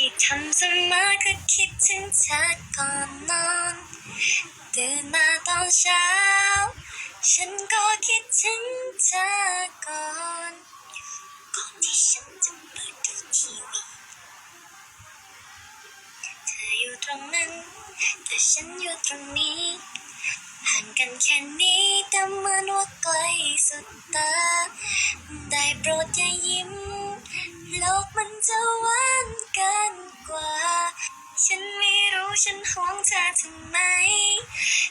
ที่ทำเสมอคือคิดถึงเธอก่อนนอนตื่นมาตอนเช้า ฉันก็คิดถึงเธอก่อนก่อนที่ฉันจะเปิดดูทีวีเธออยู่ตรงนั้น แต่ฉันอยู่ตรงนี้ห่างกันแค่นี้แต่เหมือนว่าไกลสุดตา ได้โปรดอย่ายิ้มโลก นห่วงเธอทำไม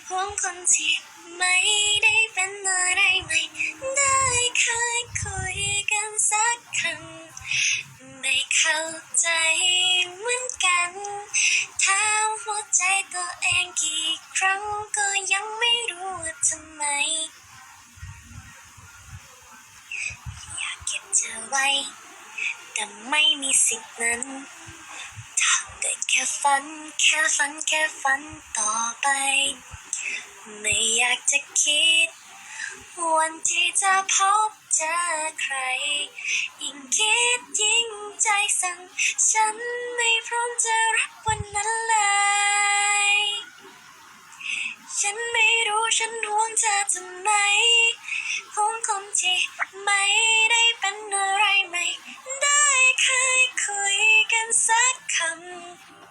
ห่วงคนที่ไม่ได้เป็นอะไรไม่ได้เคยคุยกันสักคำไม่เข้าใจเหมือนกันถามหัวใจตัวเองกี่ครั้งก็ยังไม่รู้ว่าทำไม อยากเก็บเธอไว้ แต่ไม่มีสิทธิ์นั้น่ฝัน แค่ฝันแค่ฝันต่อไป ไม่อยากจะคิด วันที่จะพบเจอใคร ยิ่งคิดยิ่งใจสั่งฉันไม่พร้อมจะรับวันนั้นเลย ฉันไม่รู้ฉันห่วงเธอทำไมห่วงคนที่ไม่ได้เป็นอะไรไม่ได้เคยคุยกันสักคำ